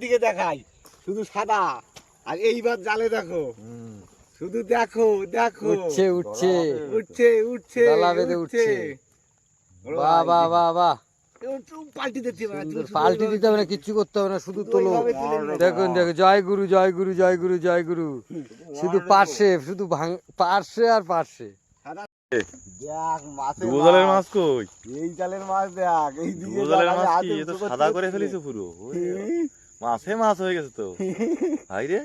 দিকে দেখাই শুধু সাদা। আর এইবার জালে দেখো। শুধু দেখো দেখো। উঠছে উঠছে। উঠছে উঠছে বেঁধে উঠছে। বাহ বাহ বাহ বাহ। পাল্টি দিতে হবে না, সুন্দর। শুধু পাল্টি এইভাবে- দিতে হবে না কিচ্ছু করতে হবে না শুধু তোলো। ওইভাবে তুলে নিলে দেখুন দেখুন জয় গুরু জয় গুরু জয় গুরু জয় গুরু। শুধু পার্শ্বে শুধু ভাঙ পার্শ্বে আর পার্শ্বে। মাছ। কই? এই জালের মাছ দেখ এই মাছ কি? এ তো সাদা করে ফেলিছে পুরো। মাছে মাছ হয়ে গেছে তো। ভাই রে।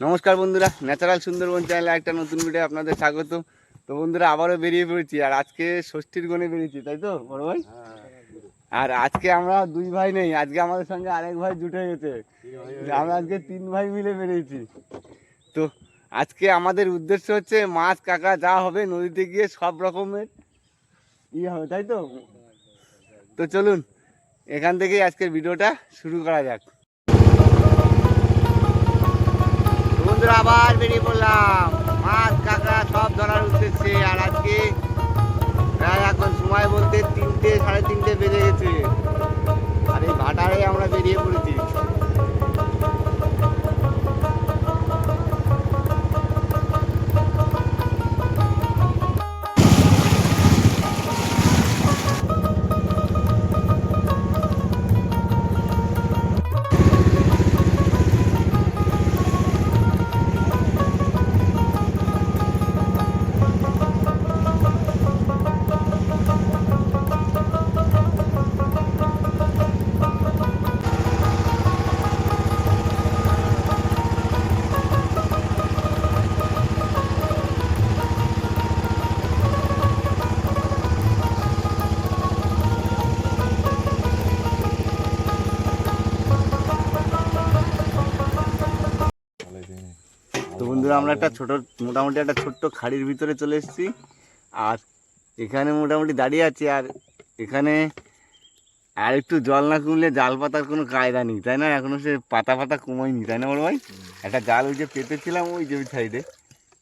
নমস্কার বন্ধুরা ন্যাচারাল সুন্দরবন চ্যানেলে একটা নতুন ভিডিও আপনাদের স্বাগত। তো বন্ধুরা আবারও বেরিয়ে পড়েছি আর আজকে ষষ্ঠীর গণে বেরিয়েছি তাই তো বড় ভাই? আর আজকে আমরা দুই ভাই নেই আজকে আমাদের সঙ্গে আরেক ভাই জুটে গেছে। আমরা আজকে তিন ভাই মিলে বেরিয়েছি। তো আজকে আমাদের উদ্দেশ্য হচ্ছে মাছ কাঁকড়া যা হবে নদীতে গিয়ে সব রকমের ই হবে তাই তো? তো চলুন এখান থেকেই আজকের ভিডিওটা শুরু করা যাক। বন্ধুরা, আবার বেরিয়ে পড়লাম। মাছ, কাঁকড়া সব ধরার উঠতেছে আর আজকে প্রায় এখন সময় বলতে তিনটে, সাড়ে তিনটে বেজে গেছে। আর এই ভাটারে আমরা বেরিয়ে পড়েছি। আমরা একটা ছোট মোটামুটি একটা ছোট্ট খাড়ির ভিতরে চলে এসেছি। আর এখানে মোটামুটি দাঁড়িয়ে আছি আর এখানে আর একটু জল না কমলে জাল পাতার কোনো কায়দা নেই তাই না? এখনও সে পাতা পাতা কমায়নি তাই না বড় ভাই? একটা জাল ওই যে পেতেছিলাম ওই যে সাইডে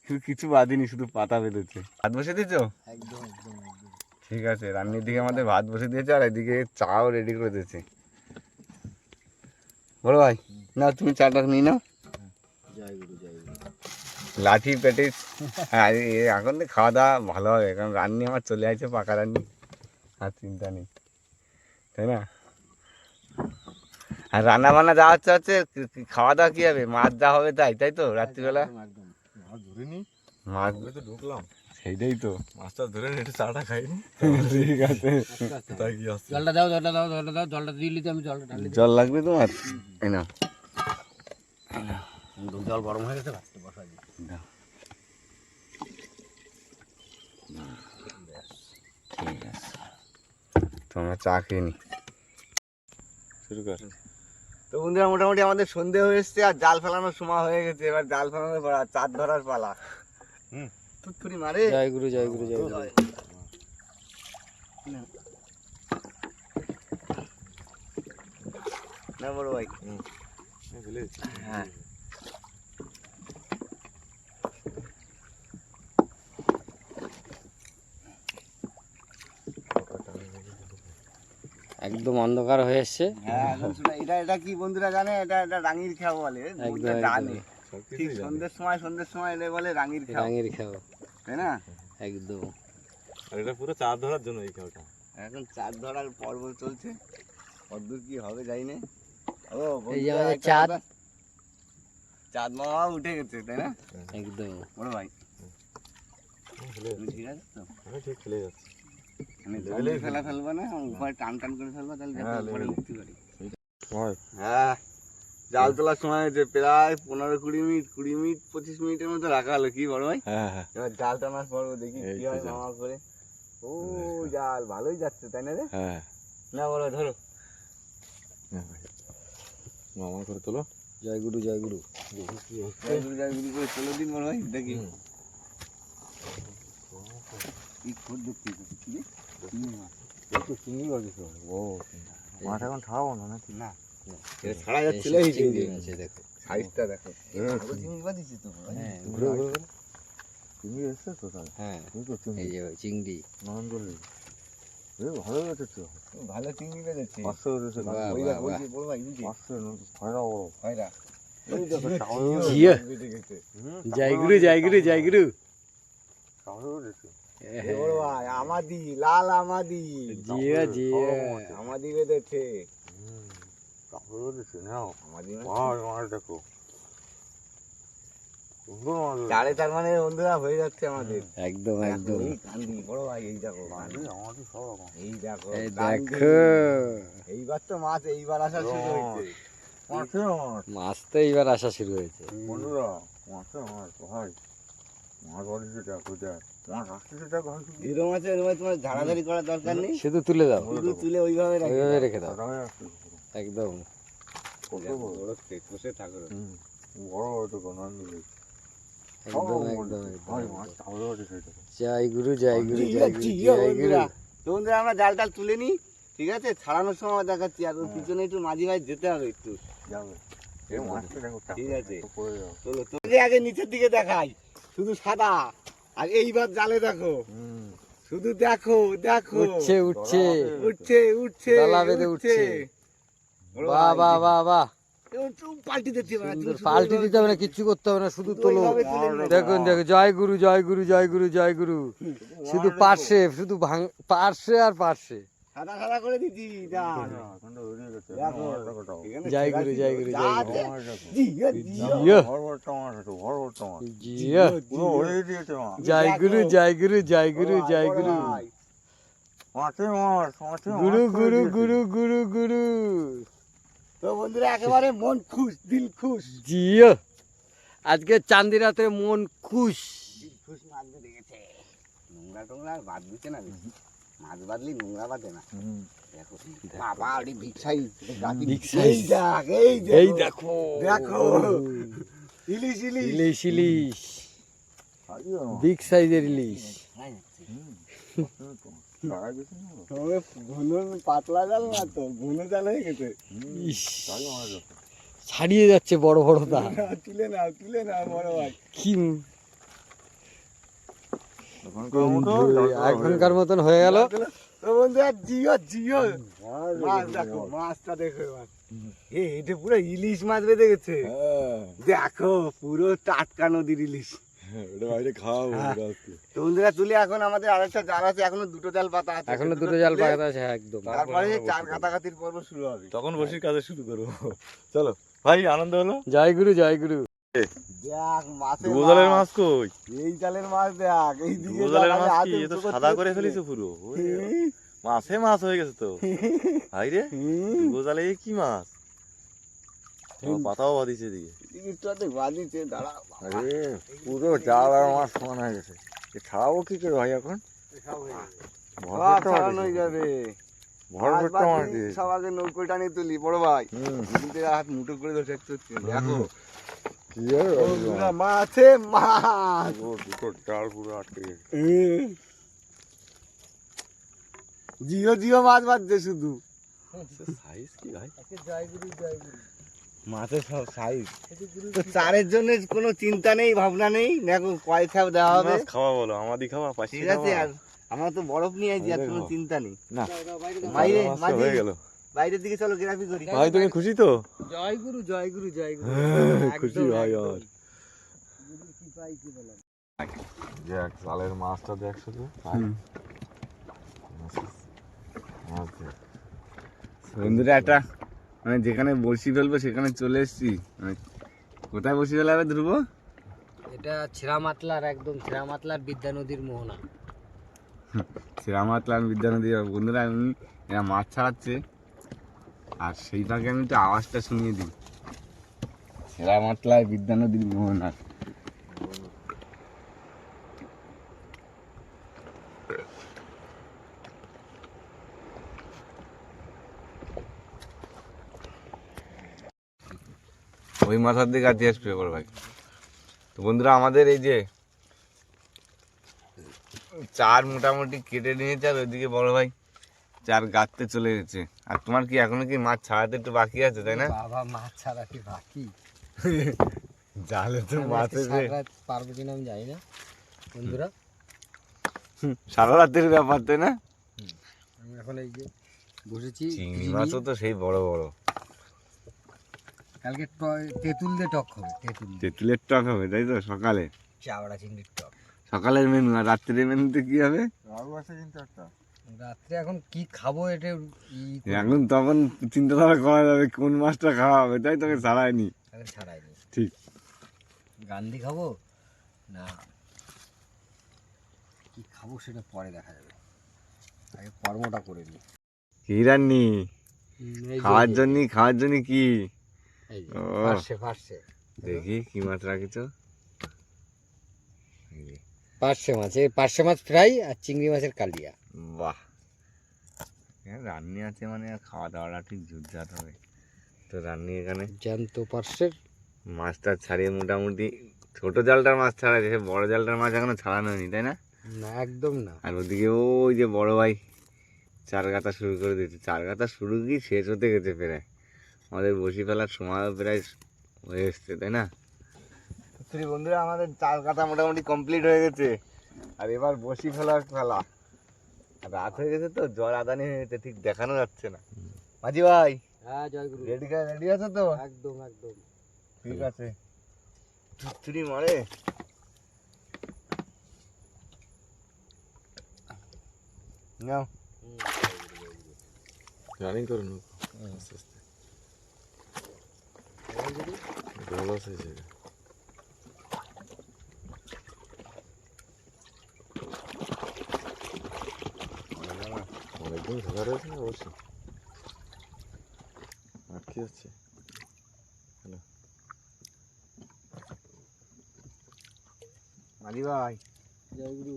শুধু কিছু বাদিনি শুধু পাতা বেঁধেছে। ভাত বসে দিয়েছ? একদম একদম একদম। ঠিক আছে রান্নির দিকে আমাদের ভাত বসে দিয়েছে আর এদিকে চাও রেডি করে দিয়েছে। বড় ভাই না তুমি চাটা নিয়ে নাও। জয় গুরু লাঠি পেটে হ্যাঁ এ- এখন তো খাওয়া দাওয়া ভালো হবে কারণ রান্নি আমার চলে আসছে পাকা রান্নি। আর চিন্তা নেই তাই না? আর রান্না বান্না যা হচ্ছে হচ্ছে খাওয়া দাওয়া কি হবে? মাছ যা হবে তাই তাই তো রাত্রিবেলা? মাছ ধরে নি তো ঢুকলাম। সেইটাই তো। মাছটা ধরে নি একটু চাটা খাইনি। ঠিক আছে। তাই কি আসছে জলটা দাও জলটা দাও জলটা দাও জলটা দিলি তো আমি জলটা ঢালি জল লাগবে তোমার? এই নাও। জল গরম হয়ে গেছে দাও। ঠিক আছে তোমরা চা খেয়ে নি। শুরু কর। তো বন্ধুরা মোটামুটি আমাদের সন্ধে হয়ে এসছে আর জাল ফেলানোর সময় হয়ে গেছে। এবার জাল ফেলানোর আর চাঁদ ধরার পালা। হুম। মারে। জয় গুরু জয় গুরু জয় গুরু। না বড় ভাই। হ্যাঁ। একদম অন্ধকার হয়ে এসছে। হ্যাঁ এখন এটা এটা কি বন্ধুরা জানে? এটা এটা রাঙির খেয়া বলে। জানে ঠিক সন্ধ্যের সময় সন্ধ্যের সময় এটা বলে রাঙির খেয়া রাঙের খাও। তাই না? একদম। আর এটা পুরো চার ধরার জন্য এই খেয়াটা এখন চাঁদ ধরার পর্ব চলছে। কতদূর কি হবে যাই না। ও এই যে আমাদের চাঁদ। চাঁদ মামা উঠে গেছে তাই না? একদম। বড় ভাই। ঠিক আছে তো? ঠিক যাচ্ছি। মানে ফেলা ফেলব। না উপরে টান টান করে ফেলব তাহলে যাতে হ্যাঁ, উপরে উঠতে পারি। হ্যাঁ। জাল তোলার সময় হয়েছে প্রায় পনেরো কুড়ি মিনিট কুড়ি মিনিট পঁচিশ মিনিটের মতো রাখা হলো কি বড় ভাই? হ্যাঁ হ্যাঁ। এবার জাল টানার পর দেখি কি হয়। মামা করে। ও জাল ভালোই যাচ্ছে তাই না রে? হ্যাঁ। না বলো ধরো। মামা করে তোলো। জয় গুরু জয় গুরু। জয় গুরু জয় গুরু করে চলো দিন বড় ভাই দেখি। কি খুব দেখতে কি রে? কি মাছ? একটু চিংড়ি বা কিছু ও মাছ এখন খাওয়াবো না নাকি না এটা ছাড়া যাচ্ছিল এই এই চিংড়ি চিংড়ি আছে দেখো সাইজটা দেখো হ্যাঁ, বড় চিংড়ি বাঁধিয়েছি তো বড় ভাই। হ্যাঁ ঘুরে ঘুরে ঘুরে চিংড়ি এসছে তো তাহলে হ্যাঁ তুই তো চিংড়ি এই যে চিংড়ি নরম করলি এই ভালো হয়েছে তো ভালো চিংড়ি বেঁধেছে পাঁচশো হয়েছে বাহ, ওই বাহ, দেখ, ওই যে বড় ভাই, ওই যে। পাঁচশো খয়রা বড় হয়রা। এই দেখো চাউল জিয়া বেঁধে গেছে। জয় গুরু জয় গুরু জয় গুরু চাউল হয়েছে এ বড় ভাই, আমাদি, লাল আমাদি। জিয়া জিয়া আমাদি বেঁধেছে। নাও। আমাদি মাছ দেখো। চারে মানে বন্ধুরা হয়ে যাচ্ছে আমাদের। একদম একদম। কান্দি বড় ভাই এই দেখো আমাদের সব। এই দেখো এই দেখো। এইবার তো মাছ এইবার আসা শুরু হয়েছে। মাছে তো এইবার আসা শুরু হয়েছে। বন্ধুরা মাছে মাছ ভাই। মাছ তোমার ঝাড়াঝাড়ি করার দরকার নেই? শুধু তুলে দাও। শুধু তুলে ওইভাবে ওইভাবে রেখে দাও। হয়ে একদম। আমরা জাল টাল তুলে নিই ঠিক আছে? ছাড়ানোর সময় দেখাচ্ছি আর ওর পিছনে একটু মাঝি ভাই যেতে হবে একটু। ঠিক আছে। চলো। আগে নিচের দিকে দেখাই শুধু সাদা। আর এইবার জালে দেখো। শুধু দেখো দেখো। উঠছে উঠছে। উঠছে উঠছে ডালা বেঁধে উঠছে। বাহ বাহ বাহ বাহ। পাল্টি দিতে হবে না, কিচ্ছু করতে হবে না শুধু তোলো। দেখুন দেখো জয় গুরু জয় গুরু জয় গুরু জয় গুরু। শুধু পার্শ্বে শুধু ভাঙ পার্শ্বে আর পার্শ্বে। সাদা সাদা করে জয় গুরু, জয় গুরু, জয়। জিয়া, গুরু জয় গুরু জয় গুরু জয় গুরু। ভাই। মাছে মাছ মাছে মাছ গুরু গুরু গুরু গুরু গুরু। তো বন্ধুরা একেবারে মন খুশ দিল খুশ। জিও। আজকে চান্দি রাতে মন খুশ। খুশ মাছ গেছে নোংরা টোংরা বাদ দিচ্ছে না। মাছ বাদলি নোংরা বাদে না। দেখো বাবা ওটি। দেখ এই দেখো দেখো। দেখো। ইলিশ ইলিশ। ইলিশ ইলিশ। বিগ সাইজের ইলিশ। না? ঘন পাতলা জাল না তো ঘন জাল হয়ে গেছে। ছাড়িয়ে যাচ্ছে বড় বড় দা তুলে নাও তুলে নাও বড় ভাই কি এখনকার মতন হয়ে গেল। তো বন্ধুরা জিও জিও। মাছ মাছ দেখো মাছটা দেখো এবার। এ এটা পুরো ইলিশ মাছ বেঁধে গেছে। হ্যাঁ। দেখো পুরো টাটকা নদীর ইলিশ। এটা বাইরে খাওয়াবো হ্যাঁ। তো বন্ধুরা তুলে এখন আমাদের আরেকটা জাল আছে এখনও দুটো জাল পাতা আছে। এখনও দুটো জাল পাকাতে আছে হ্যাঁ, একদম। তারপরে চার কাটাকাটির পর্ব শুরু হবে। তখন বসির কাজে শুরু করব। চলো ভাই আনন্দ হলো? জয় গুরু জয় গুরু। দেখ মাছের দুবোজালের মাছ। কই? এই জালের মাছ দেখ এই দিকে দুবোজালের মাছ কি? এ তো সাদা করে। পুরো। মাছে মাছ হয়ে গেছে তো। ভাই রে। দুবোজালে কি মাছ? পাতাও বাঁধিছে দাঁড়া আরে পুরো জাল আর মাছ সমান হয়ে গেছে। ছাড়াবো কি করে ভাই এখন? সব ভরপেটটা যাবে। নৌকোটা নিয়ে তুলি বড় ভাই। হাত মুঠো করে ধরে দেখো মাছে মাছ পুরো পুরো আটকে জিও জিও মাছ বাজছে শুধু। সাইজ কি ভাই? জয় গুরু জয় গুরু। মাছের সব সাইজ তো চারের জন্য কোনো চিন্তা নেই ভাবনা নেই। দেখো কয় খাপ দেওয়া হবে। খাওয়া বলো আমাদি খাওয়া পাশি ঠিক আছে আর আমরা তো বরফ নিয়ে আছি আর কোনো চিন্তা নেই। না। বাইরে হয়ে গেল। বাইরের দিকে চলো গ্রাফি করি। ভাই তুমি খুশি তো? জয় গুরু জয় গুরু জয় গুরু। খুশি একদম, ভাই কি বলেন? দেখ জালের মাছটা দেখ শুধু। বন্ধুরা একটা মানে যেখানে বসি ফেলব সেখানে চলে এসেছি। মানে কোথায় বসি ফেলা হবে ধ্রুব? এটা ছেঁড়া মাতলার একদম ছেঁড়া মাতলার বিদ্যা নদীর মোহনা। শ্রীরামাতলান বিদ্যানদী বন্ধুরা আমি এরা মাছ ছাড়াচ্ছে। আর সেই ফাঁকে আমি একটু আওয়াজটা শুনিয়ে দিই। শ্রীরামাতলায় বিদ্যানদীর মোহনা ওই মাথার দিকে আতি আসবে বড় ভাই। তো বন্ধুরা, আমাদের এই যে চার মোটামুটি কেটে নিয়েছে আর ওইদিকে বড় ভাই চার গাঁততে চলে গেছে। আর তোমার কি এখনও কি মাছ ছাড়াতে একটু বাকি আছে তাই না? বাবা মাছ ছাড়া কি বাকি? জালে তো মাছ পারব কিনা আমি জানি না বন্ধুরা। সারা রাতের ব্যাপার তাই না? আমি এখন এই যে বসেছি চিংড়ি। মাছও তো সেই বড় বড়। কালকে তেঁতুল দিয়ে টক হবে তেঁতুল তেঁতুলের টক হবে তাই তো? সকালে? চাবড়া চিংড়ির টক। সকালের মেনু আর রাত্রের মেনুতে কি হবে? রাহু আছে কিন্তু একটা। রাত্রে এখন কি খাব এটা এখন তখন চিন্তাধারা করা যাবে কোন মাছটা খাওয়া হবে তাই তোকে ছাড়ায়নি ছাড়াইনি। ঠিক। গান্ধি খাব? না। কি খাব সেটা পরে দেখা যাবে। আগে কর্মটা করে নি। কি রান্নি? খাওয়ার জন্য খাওয়ার জন্য কি? দেখি কি মাছ রাখিছ? পার্শে মাছ এই পার্শে মাছ ফ্রাই আর চিংড়ি মাছের কালিয়া। বাহ। রান্নি আছে মানে খাওয়া দাওয়াটা ঠিক জোরজার হবে। তো রান্নি এখানে জ্যান্ত পার্শের মাছটা ছাড়িয়ে মোটামুটি ছোট জালটার মাছ ছাড়া সে বড় জালটার মাছ এখনও ছাড়ানো হয়নি তাই না? না একদম না। আর ওদিকে ওই যে বড় ভাই চার গাতা শুরু করে দিয়েছে। চার গাতা শুরু কি শেষ হতে গেছে প্রায়। আমাদের বসি ফেলার সময় প্রায় হয়ে এসছে তাই না? বন্ধুরা আমাদের চার কাতা মোটামুটি কমপ্লিট হয়ে গেছে। আর এবার বসি ফেলার ফেলা রাত হয়ে গেছে তো জল আদানি হয়ে গেছে ঠিক দেখানো যাচ্ছে না। মাঝি ভাই হ্যাঁ জয়গুরু রেডি রেডি আছে তো? একদম একদম। ঠিক আছে। চুরি মারে। নাও। রানিং করে নেব আস্তে আস্তে। ভালো আছে রয়েছে না অবশ্যই আটকে যাচ্ছে মাঝি ভাই জয়গুরু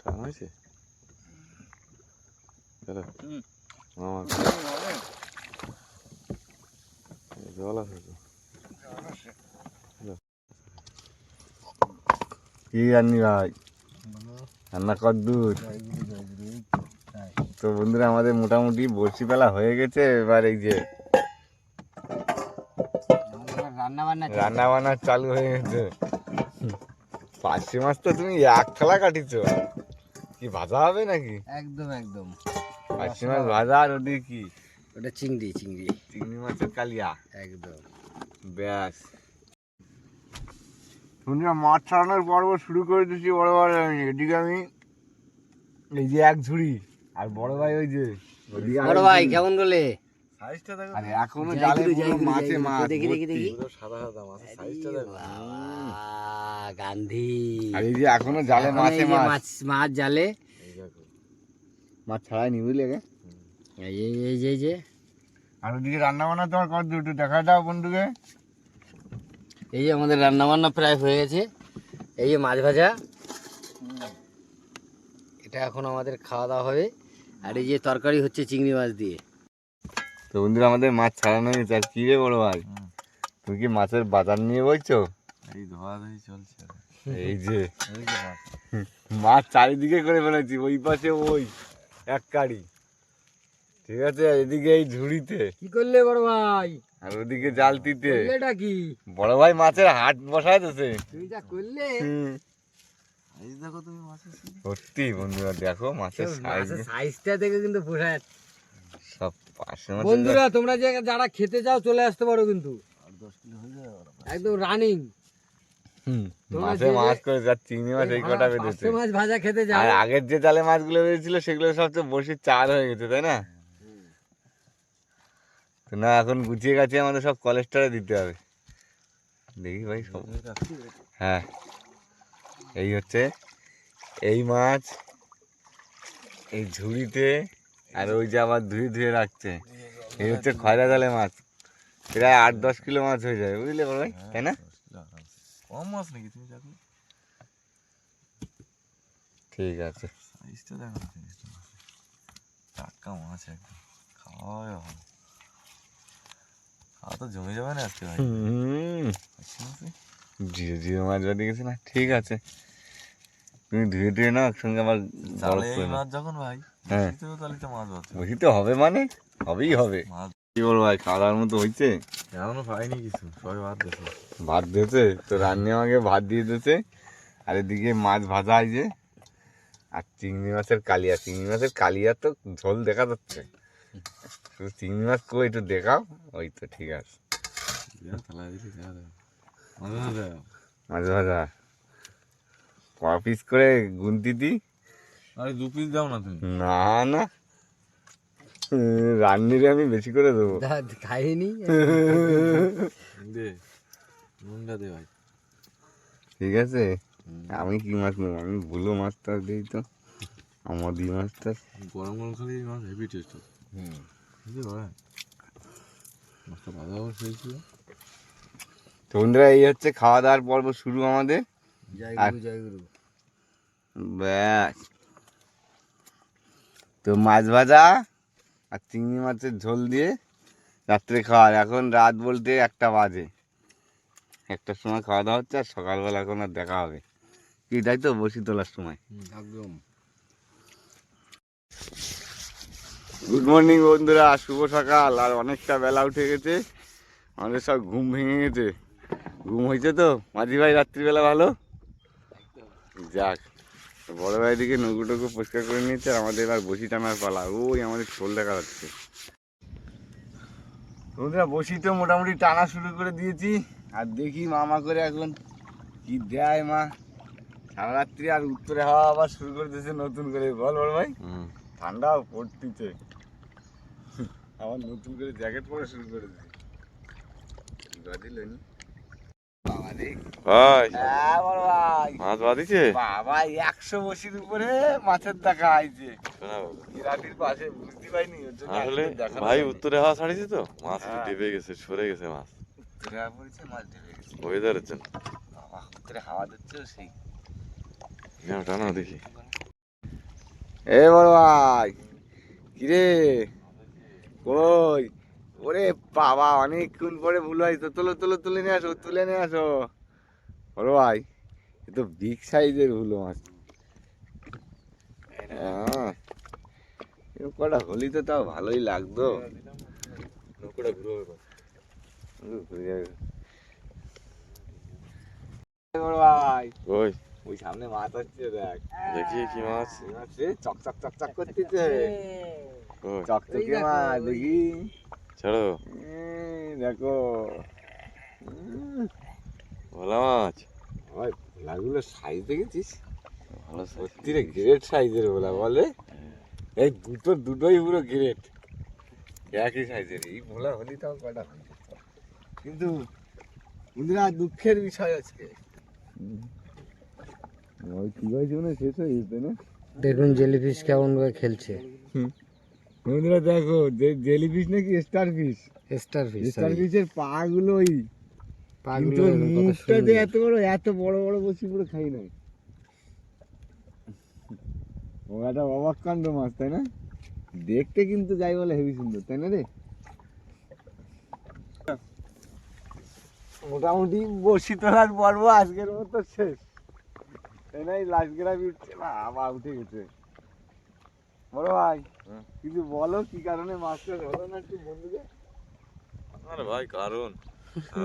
টান হয়েছে হুম। আমার জল আছে তো কি রান্নি ভাই রান্না কর দূর তো বন্ধুরা আমাদের মোটামুটি বড়শি পেলা হয়ে গেছে এবার এই যে রান্না বান্না চালু হয়ে গেছে পাঁচশি মাছ তো তুমি এক খেলা কাটিছ কি ভাজা হবে নাকি একদম একদম পাঁচশি মাছ ভাজা আর ওদিকে কি ওটা চিংড়ি চিংড়ি চিংড়ি মাছের কালিয়া একদম ব্যাস বন্ধুরা মাছ ছাড়ানোর পর্ব শুরু করে দিচ্ছি বড় বড় আমি এদিকে আমি এই যে এক ঝুড়ি আর বড় ভাই ওই যে বড় ভাই কেমন করলে আরে এখনও জালে পুরো মাছে মাছ দেখি, দেখি, দেখি। সাদা সাদা মাছের সাইজটা দেখো। গান্ধী। আর এই যে এখনও জালে মাছে মাছ। মাছ মাছ জালে। মাছ ছাড়াই নি বুঝলে এই যে এই যে এই যে। আর ওদিকে রান্না বান্না তোমার কর দুটো দেখা দাও বন্ধুকে। এই যে আমাদের রান্না বান্না প্রায় হয়ে গেছে। এই যে মাছ ভাজা। এটা এখন আমাদের খাওয়া দাওয়া হবে। আর এই যে তরকারি হচ্ছে চিংড়ি মাছ দিয়ে। তো বন্ধুরা আমাদের মাছ ছাড়ানো হয়েছে আর কি রে বড় ভাই তুমি কি মাছের বাজার নিয়ে বলছো? এই ধোয়া ধুই চলছে। এই যে। এই মাছ। মাছ চারিদিকে করে ফেলেছি ওই পাশে ওই এক কাড়ি। ঠিক আছে এদিকে এই ঝুড়িতে। কি করলে বড় ভাই? আর ওদিকে জালতিতে এটা কি? বড় ভাই মাছের হাট বসায় দিতেছে তুমি যা করলে? এই দেখো তুমি মাছের সত্যি বন্ধুরা দেখো মাছের সাইজ। সাইজটা দেখে কিন্তু বোঝা যাচ্ছে। সব পাশে বন্ধুরা তোমরা যে যারা খেতে চাও চলে আসতে পারো কিন্তু। হয়ে। একদম রানিং মাছে যে- মাছ করে যা চিংড়ি মাছ এই কটা বেঁধেছে। মাছ ভাজা খেতে যাও। আগের যে জালে মাছগুলো বেরিয়েছিল সেগুলো সবচেয়ে বসে চার হয়ে গেছে তাই না? তো না এখন গুছিয়ে গাছিয়ে আমাদের সব কলেস্টারে দিতে হবে। দেখি ভাই সব হ্যাঁ। এই হচ্ছে এই মাছ এই ঝুড়িতে আর ওই যে আবার ধুয়ে ধুয়ে রাখছে। এই হচ্ছে খয়রা জালে মাছ। প্রায় আট দশ কিলো মাছ হয়ে যায় বুঝলে ভাই? তাই না। কম মাছ নাকি তুমি দেখো ঠিক আছে। টাটকা মাছ একদম। খাওয়া তো জমে যাবে না আজকে ভাই হুম। আচ্ছা, মাছে? জিরো জিরো মাছ বাড়ি গেছে না ঠিক আছে। তুমি ধুয়ে ধুয়ে নাও একসঙ্গে মাছ যখন ভাই হ্যাঁ। বসিতেও তো হবে। মানে হবেই হবে। কি বলব ভাই খাওয়া দাওয়ার মতো হয়েছে এখনও পাইনি কিছু সবাই ভাত দেখো ভাত দিয়েছে? তো রান্নি আমাকে ভাত দিয়ে দিয়েছে। আর এদিকে মাছ ভাজা হয় যে আর চিংড়ি মাছের কালিয়া। চিংড়ি মাছের কালিয়া তো ঝোল দেখা যাচ্ছে। চিংড়ি মাছ কই একটু দেখাও ওই তো ঠিক আছে মাঝে মাঝে মাছ ভাজা ক পিস করে গুনতি দি আরে দু পিস দাও না তুমি না না রান্নিরে আমি বেশি করে দেবো খাইনি দে নুনটা দে ভাই ঠিক আছে আমি কি মাছ নেব আমি ভুলো মাছটা দিই তো আমাদি মাছটা গরম গরম খালি মাছ হেভি টেস্ট হুম তো বন্ধুরা এই হচ্ছে খাওয়া দাওয়ার পর্ব শুরু আমাদের। ব্যাস। তো মাছ ভাজা আর চিংড়ি মাছের ঝোল দিয়ে রাত্রে খাওয়ার এখন রাত বলতে একটা বাজে। একটার সময় খাওয়া দাওয়া হচ্ছে আর সকালবেলা এখন আর দেখা হবে। কি তাই তো? বসি তোলার সময় একদম। গুড মর্নিং বন্ধুরা। শুভ সকাল। আর অনেকটা বেলা উঠে গেছে। আমাদের সব ঘুম ভেঙে গেছে। ঘুম হয়েছে তো? মাঝি ভাই রাত্রিবেলা ভালো? যাক বড় ভাই দিকে নৌকো টুকু পরিষ্কার করে নিয়েছে আর আমাদের এবার বসি টানার পালা। ওই আমাদের ছোল দেখা যাচ্ছে। বন্ধুরা বসি তো মোটামুটি টানা শুরু করে দিয়েছি। আর দেখি মামা করে এখন কি দেয় মা। সারা রাত্রি আর উত্তরে হাওয়া আবার শুরু করে দিয়েছে নতুন করে। বল বড় ভাই। হুম। ঠান্ডাও পড়তিছে। আবার নতুন করে জ্যাকেট পরে শুরু করে দিই ভাই। হ্যাঁ ভাই। মাছ বাবা একশো বসির উপরে মাছের দেখা আইছে বিরাটির পাশে বুঝতে পাইনি আসলে ভাই উত্তরে হাওয়া তো? মাছ হ্যাঁ। ডেবে গেছে সরে গেছে মাছ। উত্তরে হাওয়া পড়েছে মাছ গেছে। ওয়েদারের জন্য। বাবা উত্তরে হাওয়া দিচ্ছে সেই। টানা দেখি। এ বড় ভাই কিরে? কই? ওরে বাবা অনেকক্ষণ পরে ভুল হয়। তো তোলো তোলো তুলে নিয়ে আসো তুলে নিয়ে আসো। বড় ভাই এ তো বিগ সাইজের ভুলো মাছ। হ্যাঁ কটা হলি তো তাও ভালোই লাগতো। ওই ওই সামনে মাছ হচ্ছে দেখ। দেখি কি মাছ? চকচক চকচক করতেছে। চকচকে মাছ দেখি। ছাড়ো। দেখো। ভোলা মাছ। ওই ভোলাগুলো সাইজ দেখেছিস? ভালো সত্যি রে গ্রেট সাইজের ভোলা বলে এই দুটো দুটোই পুরো গ্রেট একই সাইজের এই ভোলা হলি তাও কটা হয় কিন্তু ইন্দিরা দুঃখের বিষয় আজকে। ওই কি হয়েছে মানে শেষ হয়ে যেতে না? দেখুন জেলিফিশ কেমন ভাবে খেলছে। বন্ধুরা দেখো জেলি ফিশ নাকি স্টার ফিশ স্টার ফিশ স্টার ফিশের পা গুলো ওই ওর পাগুলো মুখটা যে এত বড় এত বড় বড় বসি পুরো খাই নাই ও একটা অবাক কাণ্ড মাছ তাই না? দেখতে কিন্তু যাই বলে হেভি সুন্দর তাই না রে? মোটামুটি বসি তোলার পর্ব আজকের মতো শেষ। তাই না? এই লাস্ট গ্রাফি উঠছে না আবার উঠে গেছে। বড় ভাই। কিছু বলো কি কারণে মাছটা ধরো না একটু বন্ধুকে আরে ভাই কারণ?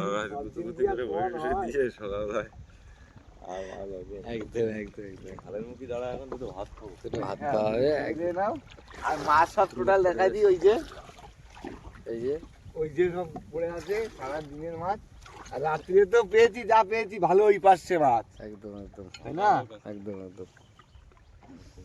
আর ভালো মাছ সব টোটাল দেখাই দিই ওই যে। এই যে। ওই যে সব পড়ে আছে সারা দিনের মাছ। আর রাত্রিরে তো পেয়েছি যা পেয়েছি ভালোই পাচ্ছে মাছ। একদম একদম। তাই না? একদম একদম।